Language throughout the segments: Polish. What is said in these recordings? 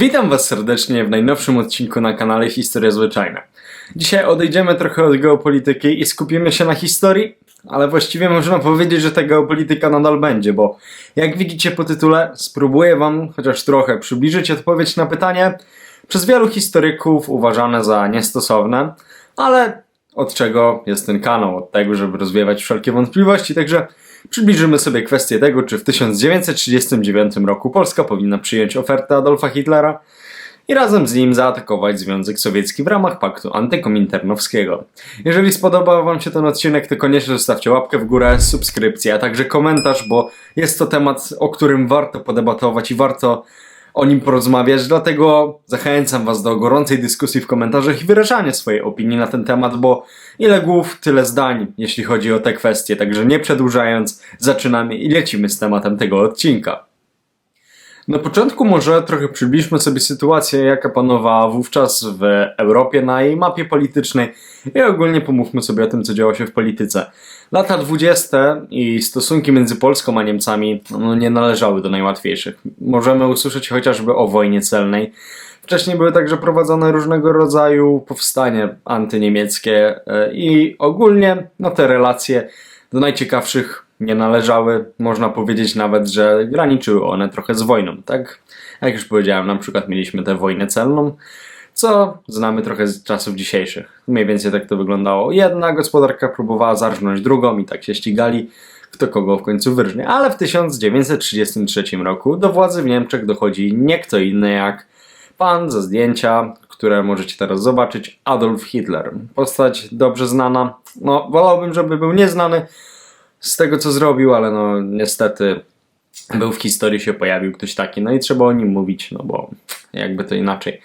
Witam Was serdecznie w najnowszym odcinku na kanale Historia Zwyczajna. Dzisiaj odejdziemy trochę od geopolityki i skupimy się na historii, ale właściwie można powiedzieć, że ta geopolityka nadal będzie, bo jak widzicie po tytule, spróbuję Wam chociaż trochę przybliżyć odpowiedź na pytanie przez wielu historyków uważane za niestosowne, ale od czego jest ten kanał? Od tego, żeby rozwiewać wszelkie wątpliwości, także przybliżymy sobie kwestię tego, czy w 1939 roku Polska powinna przyjąć ofertę Adolfa Hitlera i razem z nim zaatakować Związek Sowiecki w ramach paktu antykominternowskiego. Jeżeli spodobał Wam się ten odcinek, to koniecznie zostawcie łapkę w górę, subskrypcję, a także komentarz, bo jest to temat, o którym warto podebatować i warto o nim porozmawiać, dlatego zachęcam Was do gorącej dyskusji w komentarzach i wyrażania swojej opinii na ten temat, bo ile głów, tyle zdań, jeśli chodzi o te kwestie. Także nie przedłużając, zaczynamy i lecimy z tematem tego odcinka. Na początku może trochę przybliżmy sobie sytuację, jaka panowała wówczas w Europie na jej mapie politycznej i ogólnie pomówmy sobie o tym, co działo się w polityce. Lata 20. i stosunki między Polską a Niemcami no, nie należały do najłatwiejszych. Możemy usłyszeć chociażby o wojnie celnej. Wcześniej były także prowadzone różnego rodzaju powstania antyniemieckie e, i ogólnie no, te relacje do najciekawszych nie należały. Można powiedzieć nawet, że graniczyły one trochę z wojną, tak? Jak już powiedziałem, na przykład mieliśmy tę wojnę celną, co znamy trochę z czasów dzisiejszych. Mniej więcej tak to wyglądało. Jedna gospodarka próbowała zarżnąć drugą i tak się ścigali, kto kogo w końcu wyrżnie. Ale w 1933 roku do władzy w Niemczech dochodzi nie kto inny jak pan ze zdjęcia, które możecie teraz zobaczyć, Adolf Hitler. Postać dobrze znana. No, wolałbym, żeby był nieznany z tego, co zrobił, ale no niestety był w historii, się pojawił ktoś taki, no i trzeba o nim mówić, no bo jakby to inaczej.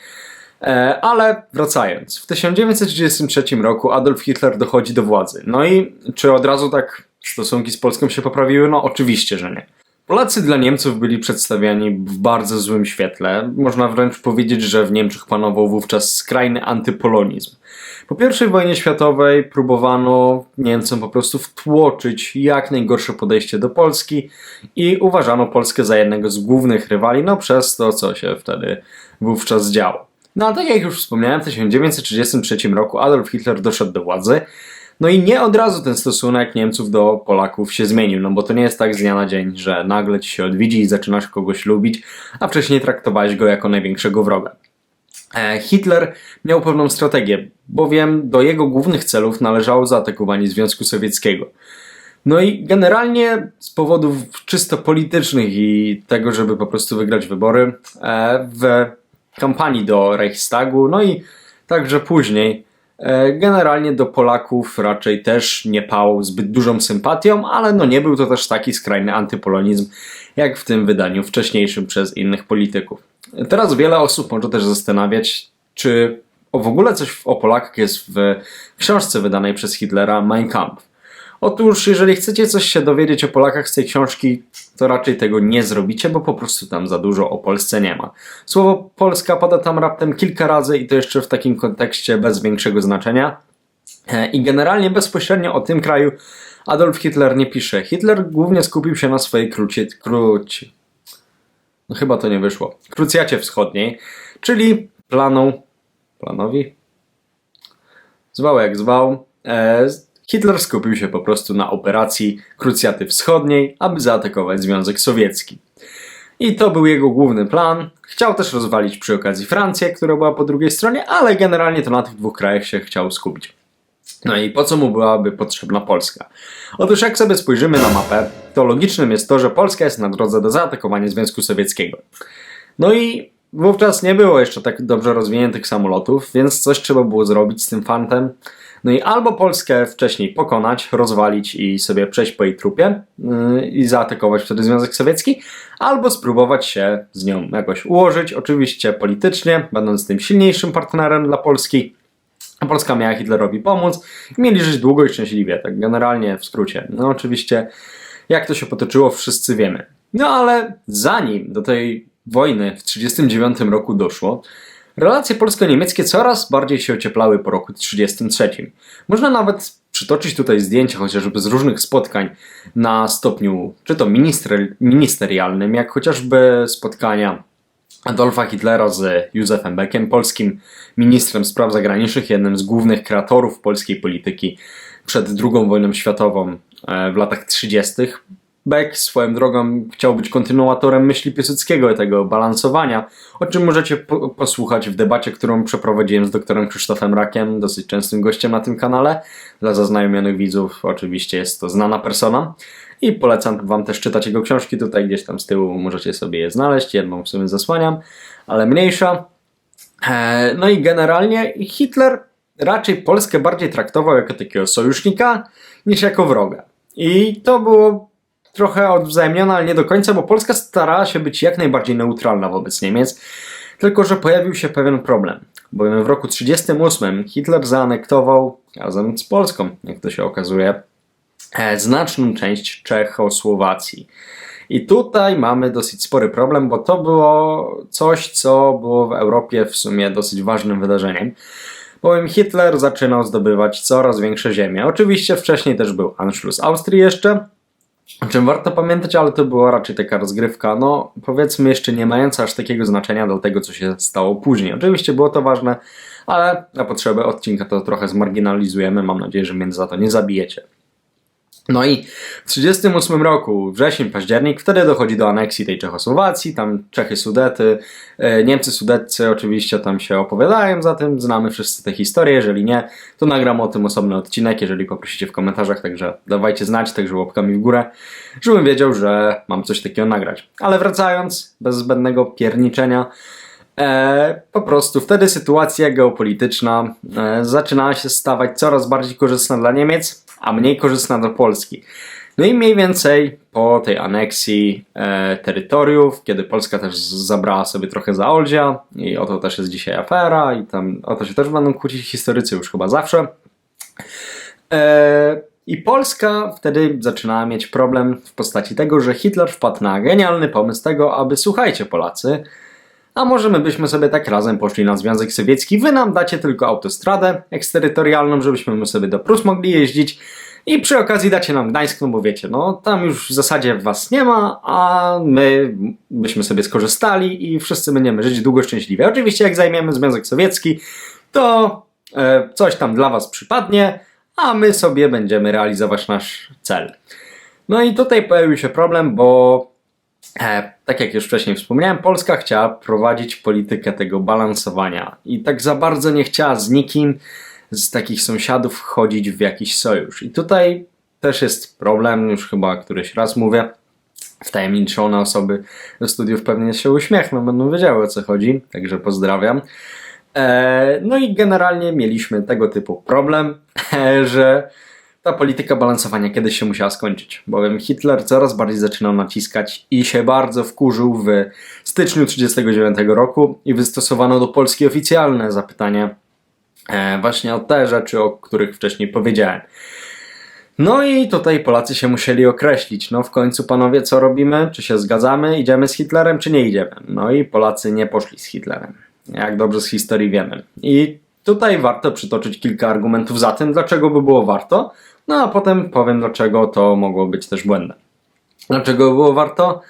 E, ale wracając, w 1933 roku Adolf Hitler dochodzi do władzy. No i czy od razu tak stosunki z Polską się poprawiły? No oczywiście, że nie. Polacy dla Niemców byli przedstawiani w bardzo złym świetle. Można wręcz powiedzieć, że w Niemczech panował wówczas skrajny antypolonizm. Po I wojnie światowej próbowano Niemcom po prostu wtłoczyć jak najgorsze podejście do Polski i uważano Polskę za jednego z głównych rywali, no przez to, co się wtedy wówczas działo. No a tak jak już wspomniałem, w 1933 roku Adolf Hitler doszedł do władzy. No i nie od razu ten stosunek Niemców do Polaków się zmienił, no bo to nie jest tak z dnia na dzień, że nagle ci się odwiedzi i zaczynasz kogoś lubić, a wcześniej traktowałeś go jako największego wroga. E, Hitler miał pewną strategię, bowiem do jego głównych celów należało zaatakowanie Związku Sowieckiego. No i generalnie z powodów czysto politycznych i tego, żeby po prostu wygrać wybory e, w kampanii do Reichstagu, no i także później generalnie do Polaków raczej też nie pał zbyt dużą sympatią, ale no nie był to też taki skrajny antypolonizm jak w tym wydaniu wcześniejszym przez innych polityków. Teraz wiele osób może też zastanawiać, czy w ogóle coś o Polakach jest w książce wydanej przez Hitlera Mein Kampf. Otóż, jeżeli chcecie coś się dowiedzieć o Polakach z tej książki, to raczej tego nie zrobicie, bo po prostu tam za dużo o Polsce nie ma. Słowo Polska pada tam raptem kilka razy i to jeszcze w takim kontekście bez większego znaczenia. E, I generalnie bezpośrednio o tym kraju Adolf Hitler nie pisze. Hitler głównie skupił się na swojej krucie, kruci, no chyba to nie wyszło, krucjacie wschodniej, czyli planu, planowi, zwał jak zwał, e, Hitler skupił się po prostu na operacji Krucjaty Wschodniej, aby zaatakować Związek Sowiecki. I to był jego główny plan. Chciał też rozwalić przy okazji Francję, która była po drugiej stronie, ale generalnie to na tych dwóch krajach się chciał skupić. No i po co mu byłaby potrzebna Polska? Otóż jak sobie spojrzymy na mapę, to logicznym jest to, że Polska jest na drodze do zaatakowania Związku Sowieckiego. No i wówczas nie było jeszcze tak dobrze rozwiniętych samolotów, więc coś trzeba było zrobić z tym fantem. No i albo Polskę wcześniej pokonać, rozwalić i sobie przejść po jej trupie yy, i zaatakować wtedy Związek Sowiecki, albo spróbować się z nią jakoś ułożyć, oczywiście politycznie, będąc tym silniejszym partnerem dla Polski, Polska miała Hitlerowi pomóc i mieli żyć długo i szczęśliwie, tak generalnie w skrócie. No oczywiście, jak to się potoczyło, wszyscy wiemy. No ale zanim do tej wojny w 1939 roku doszło, relacje polsko-niemieckie coraz bardziej się ocieplały po roku 1933. Można nawet przytoczyć tutaj zdjęcia chociażby z różnych spotkań na stopniu czy to minister, ministerialnym, jak chociażby spotkania Adolfa Hitlera z Józefem Beckiem, polskim ministrem spraw zagranicznych, jednym z głównych kreatorów polskiej polityki przed II wojną światową e, w latach 30. Beck swoją drogą chciał być kontynuatorem myśli Piłsudskiego tego balansowania, o czym możecie po posłuchać w debacie, którą przeprowadziłem z doktorem Krzysztofem Rakiem, dosyć częstym gościem na tym kanale. Dla zaznajomionych widzów oczywiście jest to znana persona i polecam wam też czytać jego książki, tutaj gdzieś tam z tyłu możecie sobie je znaleźć, jedną w sumie zasłaniam, ale mniejsza. E, no i generalnie Hitler raczej Polskę bardziej traktował jako takiego sojusznika niż jako wroga. I to było trochę odwzajemnione, ale nie do końca, bo Polska starała się być jak najbardziej neutralna wobec Niemiec. Tylko, że pojawił się pewien problem, bowiem w roku 1938 Hitler zaanektował razem z Polską, jak to się okazuje, e, znaczną część Czechosłowacji. I tutaj mamy dosyć spory problem, bo to było coś, co było w Europie w sumie dosyć ważnym wydarzeniem. Bowiem Hitler zaczynał zdobywać coraz większe ziemie. Oczywiście wcześniej też był Anschluss Austrii jeszcze, o czym warto pamiętać, ale to była raczej taka rozgrywka, no powiedzmy jeszcze nie mająca aż takiego znaczenia dla tego, co się stało później. Oczywiście było to ważne, ale na potrzeby odcinka to trochę zmarginalizujemy. Mam nadzieję, że mnie za to nie zabijecie. No i w 1938 roku, wrzesień, październik, wtedy dochodzi do aneksji tej Czechosłowacji, tam Czechy, Sudety, e, Niemcy, Sudetcy oczywiście tam się opowiadają za tym, znamy wszyscy tę historię, jeżeli nie, to nagram o tym osobny odcinek, jeżeli poprosicie w komentarzach, także dawajcie znać, także łapkami w górę, żebym wiedział, że mam coś takiego nagrać. Ale wracając, bez zbędnego pierniczenia, E, po prostu wtedy sytuacja geopolityczna e, zaczynała się stawać coraz bardziej korzystna dla Niemiec, a mniej korzystna dla Polski. No i mniej więcej po tej aneksji e, terytoriów, kiedy Polska też zabrała sobie trochę za Oldzia i o to też jest dzisiaj afera i tam o to się też będą kłócić historycy już chyba zawsze. E, I Polska wtedy zaczynała mieć problem w postaci tego, że Hitler wpadł na genialny pomysł tego, aby słuchajcie Polacy, a może my byśmy sobie tak razem poszli na Związek Sowiecki, wy nam dacie tylko autostradę eksterytorialną, żebyśmy my sobie do Prus mogli jeździć i przy okazji dacie nam Gdańsk, no bo wiecie, no tam już w zasadzie was nie ma, a my byśmy sobie skorzystali i wszyscy będziemy żyć długo szczęśliwie. Oczywiście jak zajmiemy Związek Sowiecki, to e, coś tam dla was przypadnie, a my sobie będziemy realizować nasz cel. No i tutaj pojawił się problem, bo tak jak już wcześniej wspomniałem, Polska chciała prowadzić politykę tego balansowania i tak za bardzo nie chciała z nikim z takich sąsiadów wchodzić w jakiś sojusz. I tutaj też jest problem, już chyba któryś raz mówię, wtajemniczone osoby do studiów pewnie się uśmiechną, będą wiedziały o co chodzi, także pozdrawiam. E, no i generalnie mieliśmy tego typu problem, że ta polityka balansowania kiedyś się musiała skończyć, bowiem Hitler coraz bardziej zaczynał naciskać i się bardzo wkurzył w styczniu 1939 roku i wystosowano do Polski oficjalne zapytanie e, właśnie o te rzeczy, o których wcześniej powiedziałem. No i tutaj Polacy się musieli określić. No w końcu panowie, co robimy? Czy się zgadzamy? Idziemy z Hitlerem, czy nie idziemy? No i Polacy nie poszli z Hitlerem. Jak dobrze z historii wiemy. I tutaj warto przytoczyć kilka argumentów za tym, dlaczego by było warto. No a potem powiem, dlaczego to mogło być też błędem. Dlaczego było warto?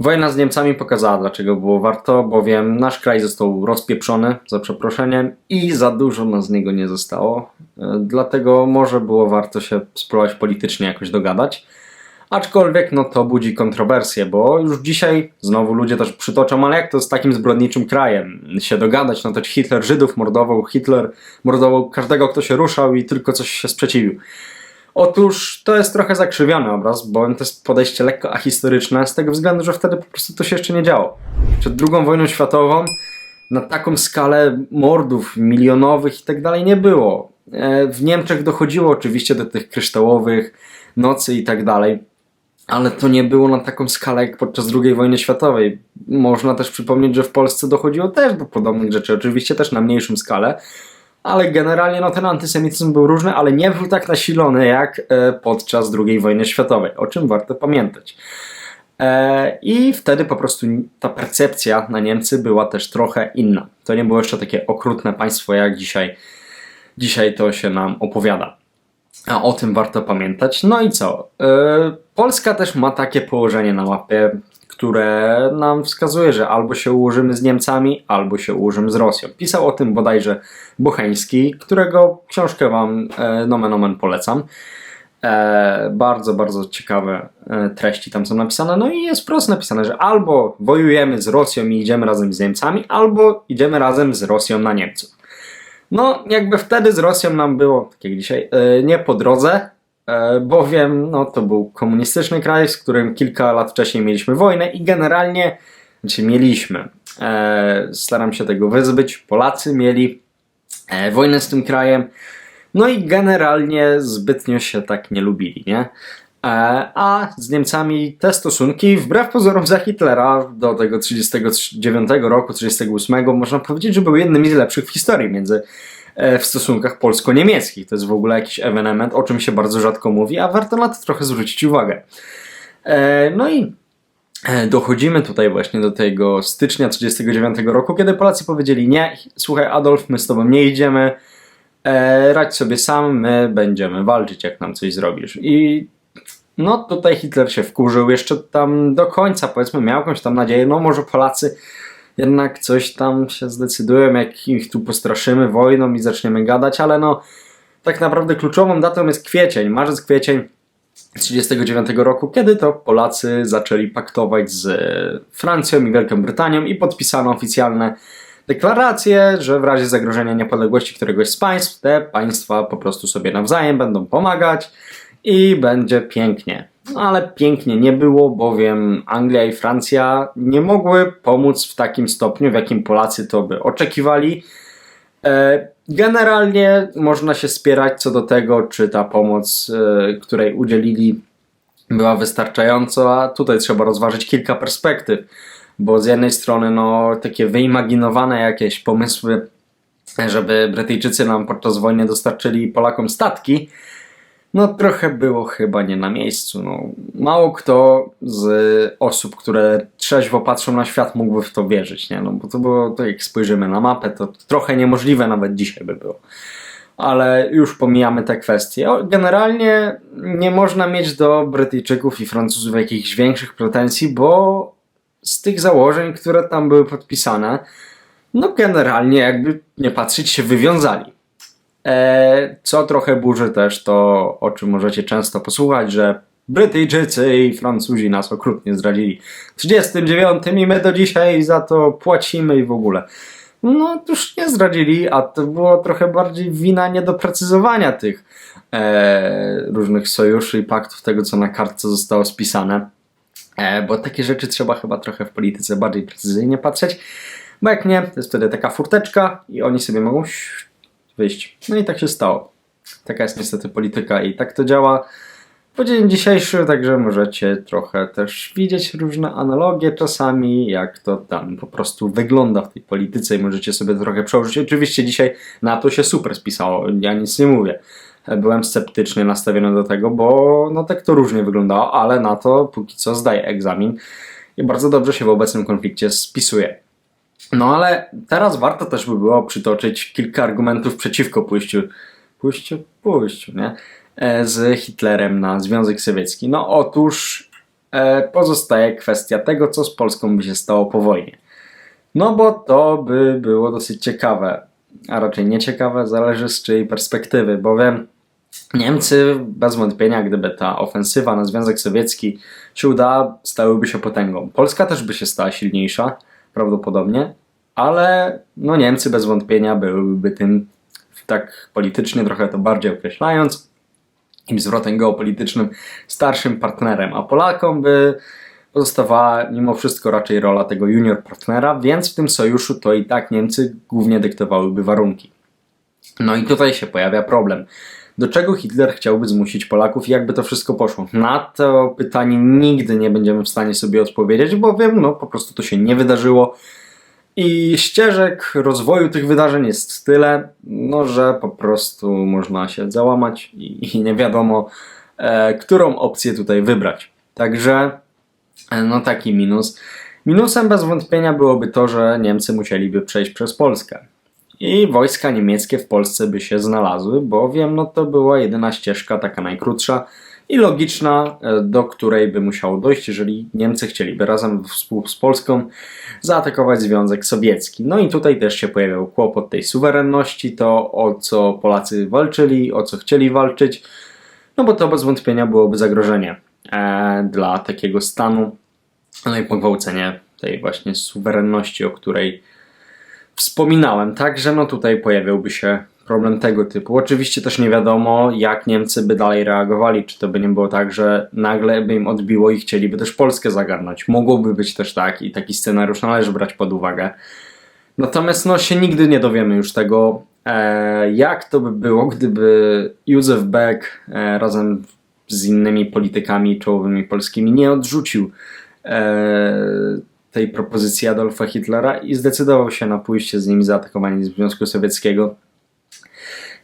Wojna z Niemcami pokazała, dlaczego było warto, bowiem nasz kraj został rozpieprzony, za przeproszeniem, i za dużo nas z niego nie zostało. E, dlatego może było warto się spróbować politycznie jakoś dogadać. Aczkolwiek no to budzi kontrowersje, bo już dzisiaj znowu ludzie też przytoczą, ale jak to z takim zbrodniczym krajem się dogadać? No to Hitler Żydów mordował, Hitler mordował każdego, kto się ruszał i tylko coś się sprzeciwił. Otóż to jest trochę zakrzywiony obraz, bo to jest podejście lekko ahistoryczne, z tego względu, że wtedy po prostu to się jeszcze nie działo. Przed II wojną światową na taką skalę mordów milionowych i tak dalej nie było. E, w Niemczech dochodziło oczywiście do tych kryształowych nocy i tak dalej ale to nie było na taką skalę jak podczas II wojny światowej. Można też przypomnieć, że w Polsce dochodziło też do podobnych rzeczy, oczywiście też na mniejszą skalę, ale generalnie no, ten antysemityzm był różny, ale nie był tak nasilony jak e, podczas II wojny światowej, o czym warto pamiętać. E, I wtedy po prostu ta percepcja na Niemcy była też trochę inna. To nie było jeszcze takie okrutne państwo, jak dzisiaj, dzisiaj to się nam opowiada. A o tym warto pamiętać. No i co? Yy, Polska też ma takie położenie na mapie, które nam wskazuje, że albo się ułożymy z Niemcami, albo się ułożymy z Rosją. Pisał o tym bodajże Bocheński, którego książkę Wam e, nomen omen polecam. E, bardzo, bardzo ciekawe e, treści tam są napisane. No i jest wprost napisane, że albo wojujemy z Rosją i idziemy razem z Niemcami, albo idziemy razem z Rosją na Niemców. No, jakby wtedy z Rosją nam było, tak jak dzisiaj, e, nie po drodze, e, bowiem no, to był komunistyczny kraj, z którym kilka lat wcześniej mieliśmy wojnę i generalnie, znaczy mieliśmy, e, staram się tego wyzbyć, Polacy mieli wojnę z tym krajem, no i generalnie zbytnio się tak nie lubili, nie? E, A z Niemcami te stosunki, wbrew pozorom za Hitlera do tego 39 roku, 38, można powiedzieć, że były jednymi z lepszych w historii między e, w stosunkach polsko-niemieckich. To jest w ogóle jakiś ewenement, o czym się bardzo rzadko mówi, a warto na to trochę zwrócić uwagę. E, No i dochodzimy tutaj właśnie do tego stycznia 39 roku, kiedy Polacy powiedzieli nie, słuchaj Adolf, my z tobą nie idziemy, radź sobie sam, my będziemy walczyć, jak nam coś zrobisz. I no tutaj Hitler się wkurzył, jeszcze tam do końca powiedzmy miał jakąś tam nadzieję, no może Polacy jednak coś tam się zdecydują, jak ich tu postraszymy wojną i zaczniemy gadać, ale no tak naprawdę kluczową datą jest kwiecień, marzec, kwiecień 1939 roku, kiedy to Polacy zaczęli paktować z Francją i Wielką Brytanią i podpisano oficjalne deklaracje, że w razie zagrożenia niepodległości któregoś z państw, te państwa po prostu sobie nawzajem będą pomagać i będzie pięknie. No, Ale pięknie nie było, bowiem Anglia i Francja nie mogły pomóc w takim stopniu, w jakim Polacy to by oczekiwali. E, Generalnie można się spierać co do tego, czy ta pomoc, e, której udzielili, była wystarczająca. Tutaj trzeba rozważyć kilka perspektyw, bo z jednej strony no, takie wyimaginowane jakieś pomysły, żeby Brytyjczycy nam podczas wojny dostarczyli Polakom statki, no trochę było chyba nie na miejscu. No, mało kto z osób, które trzeźwo patrzą na świat mógłby w to wierzyć, nie? No bo to było, to jak spojrzymy na mapę, to trochę niemożliwe nawet dzisiaj by było. Ale już pomijamy te kwestie. Generalnie nie można mieć do Brytyjczyków i Francuzów jakichś większych pretensji, bo z tych założeń, które tam były podpisane, no generalnie jakby nie patrzeć się wywiązali. E, co trochę burzy też to, o czym możecie często posłuchać, że Brytyjczycy i Francuzi nas okrutnie zdradzili w 39 i my do dzisiaj za to płacimy i w ogóle. No, już nie zdradzili, a to było trochę bardziej wina niedoprecyzowania tych e, różnych sojuszy i paktów, tego co na kartce zostało spisane. E, bo takie rzeczy trzeba chyba trochę w polityce bardziej precyzyjnie patrzeć, bo jak nie, to jest wtedy taka furteczka i oni sobie mogą wyjść. No i tak się stało. Taka jest niestety polityka i tak to działa po dzień dzisiejszy, także możecie trochę też widzieć różne analogie czasami, jak to tam po prostu wygląda w tej polityce i możecie sobie trochę przełożyć. Oczywiście dzisiaj na to się super spisało, ja nic nie mówię. Byłem sceptycznie nastawiony do tego, bo no tak to różnie wyglądało, ale na to póki co zdaję egzamin i bardzo dobrze się w obecnym konflikcie spisuje. No ale teraz warto też by było przytoczyć kilka argumentów przeciwko pójściu, pójściu, pójściu, nie? E, Z Hitlerem na Związek Sowiecki. No otóż e, pozostaje kwestia tego, co z Polską by się stało po wojnie. No bo to by było dosyć ciekawe, a raczej nieciekawe, zależy z czyjej perspektywy, bowiem Niemcy bez wątpienia, gdyby ta ofensywa na Związek Sowiecki się udała, stałyby się potęgą. Polska też by się stała silniejsza, prawdopodobnie, ale no Niemcy bez wątpienia byłyby tym, tak politycznie trochę to bardziej określając, im zwrotem geopolitycznym starszym partnerem, a Polakom by pozostawała mimo wszystko raczej rola tego junior partnera, więc w tym sojuszu to i tak Niemcy głównie dyktowałyby warunki. No i tutaj się pojawia problem. Do czego Hitler chciałby zmusić Polaków i jakby to wszystko poszło? Na to pytanie nigdy nie będziemy w stanie sobie odpowiedzieć, bowiem no po prostu to się nie wydarzyło. I ścieżek rozwoju tych wydarzeń jest tyle, no, że po prostu można się załamać i, i nie wiadomo, e, którą opcję tutaj wybrać. Także, e, no taki minus. Minusem bez wątpienia byłoby to, że Niemcy musieliby przejść przez Polskę. I wojska niemieckie w Polsce by się znalazły, bowiem no to była jedyna ścieżka, taka najkrótsza i logiczna, e, do której by musiało dojść, jeżeli Niemcy chcieliby razem z Polską zaatakować Związek Sowiecki. No i tutaj też się pojawiał kłopot tej suwerenności, to o co Polacy walczyli, o co chcieli walczyć, no bo to bez wątpienia byłoby zagrożenie e, dla takiego stanu, no i pogwałcenie tej właśnie suwerenności, o której wspominałem. Także no tutaj pojawiałby się problem tego typu. Oczywiście też nie wiadomo, jak Niemcy by dalej reagowali. Czy to by nie było tak, że nagle by im odbiło i chcieliby też Polskę zagarnąć. Mogłoby być też tak i taki scenariusz należy brać pod uwagę. Natomiast no się nigdy nie dowiemy już tego, e, jak to by było, gdyby Józef Beck e, razem z innymi politykami czołowymi polskimi nie odrzucił e, tej propozycji Adolfa Hitlera i zdecydował się na pójście z nimi zaatakowanie Związku Sowieckiego.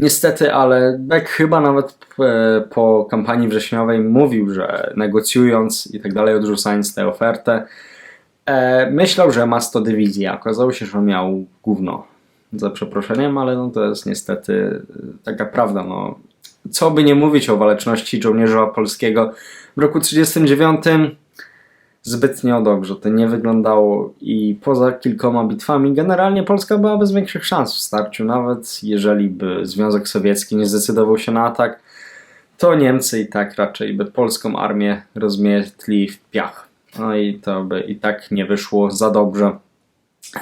Niestety, ale Beck chyba nawet e, po kampanii wrześniowej mówił, że negocjując i tak dalej, odrzucając tę ofertę, e, myślał, że ma 100 dywizji. Okazało się, że miał gówno. Za przeproszeniem, ale no to jest niestety taka prawda. No. Co by nie mówić o waleczności żołnierza polskiego w roku 1939 zbytnio dobrze to nie wyglądało i poza kilkoma bitwami generalnie Polska była bez większych szans w starciu, nawet jeżeli by Związek Sowiecki nie zdecydował się na atak, to Niemcy i tak raczej by polską armię rozmietli w piach. No i to by i tak nie wyszło za dobrze.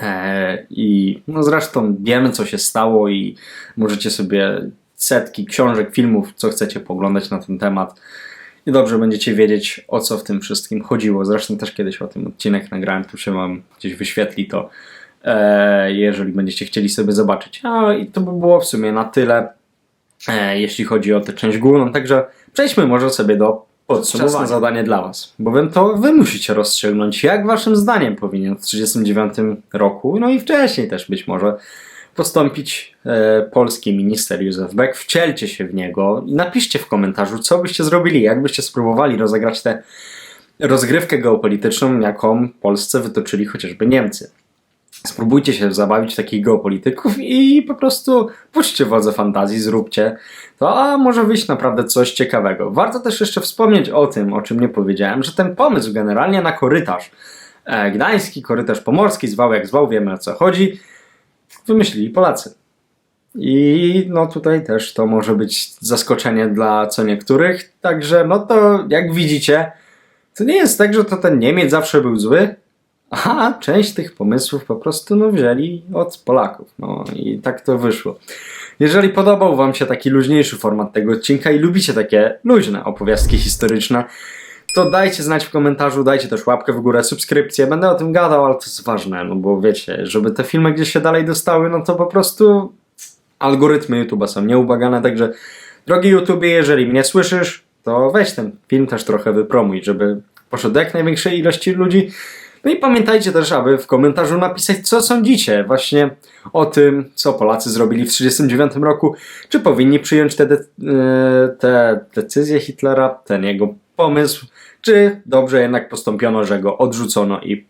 Eee, I no zresztą wiemy, co się stało, i możecie sobie setki książek, filmów, co chcecie poglądać na ten temat i dobrze będziecie wiedzieć, o co w tym wszystkim chodziło. Zresztą też kiedyś o tym odcinek nagrałem, tu się wam gdzieś wyświetli to, e, jeżeli będziecie chcieli sobie zobaczyć. A i to by było w sumie na tyle, e, jeśli chodzi o tę część główną. Także przejdźmy może sobie do podsumowania. Zadanie dla was, bowiem to wy musicie rozstrzygnąć, jak waszym zdaniem powinien w 1939 roku, no i wcześniej też być może, postąpić e, polski minister Józef Beck. Wcielcie się w niego i napiszcie w komentarzu, co byście zrobili, jak byście spróbowali rozegrać tę rozgrywkę geopolityczną, jaką Polsce wytoczyli chociażby Niemcy. Spróbujcie się zabawić takich geopolityków i po prostu puśćcie wodze fantazji, zróbcie to, a może wyjść naprawdę coś ciekawego. Warto też jeszcze wspomnieć o tym, o czym nie powiedziałem, że ten pomysł generalnie na korytarz e, gdański, korytarz pomorski, zwał jak zwał, wiemy o co chodzi, wymyślili Polacy. I no tutaj też to może być zaskoczenie dla co niektórych. Także no to jak widzicie, to nie jest tak, że to ten Niemiec zawsze był zły, a część tych pomysłów po prostu no wzięli od Polaków. No i tak to wyszło. Jeżeli podobał Wam się taki luźniejszy format tego odcinka i lubicie takie luźne opowiastki historyczne, to dajcie znać w komentarzu, dajcie też łapkę w górę, subskrypcję. Będę o tym gadał, ale to jest ważne, no bo wiecie, żeby te filmy gdzieś się dalej dostały, no to po prostu algorytmy YouTube'a są nieubagane, także drogi YouTube, jeżeli mnie słyszysz, to weź ten film też trochę wypromuj, żeby poszedł do jak największej ilości ludzi. No i pamiętajcie też, aby w komentarzu napisać, co sądzicie właśnie o tym, co Polacy zrobili w 1939 roku. Czy powinni przyjąć te, de e, te decyzje Hitlera, ten jego pomysł, czy dobrze jednak postąpiono, że go odrzucono i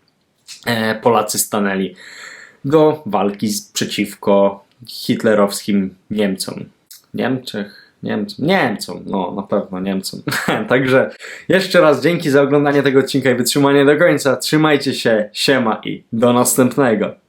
e, Polacy stanęli do walki przeciwko hitlerowskim Niemcom. Niemczech? Niemcom, Niemcom, no na pewno Niemcom. Także jeszcze raz dzięki za oglądanie tego odcinka i wytrzymanie do końca. Trzymajcie się, siema i do następnego.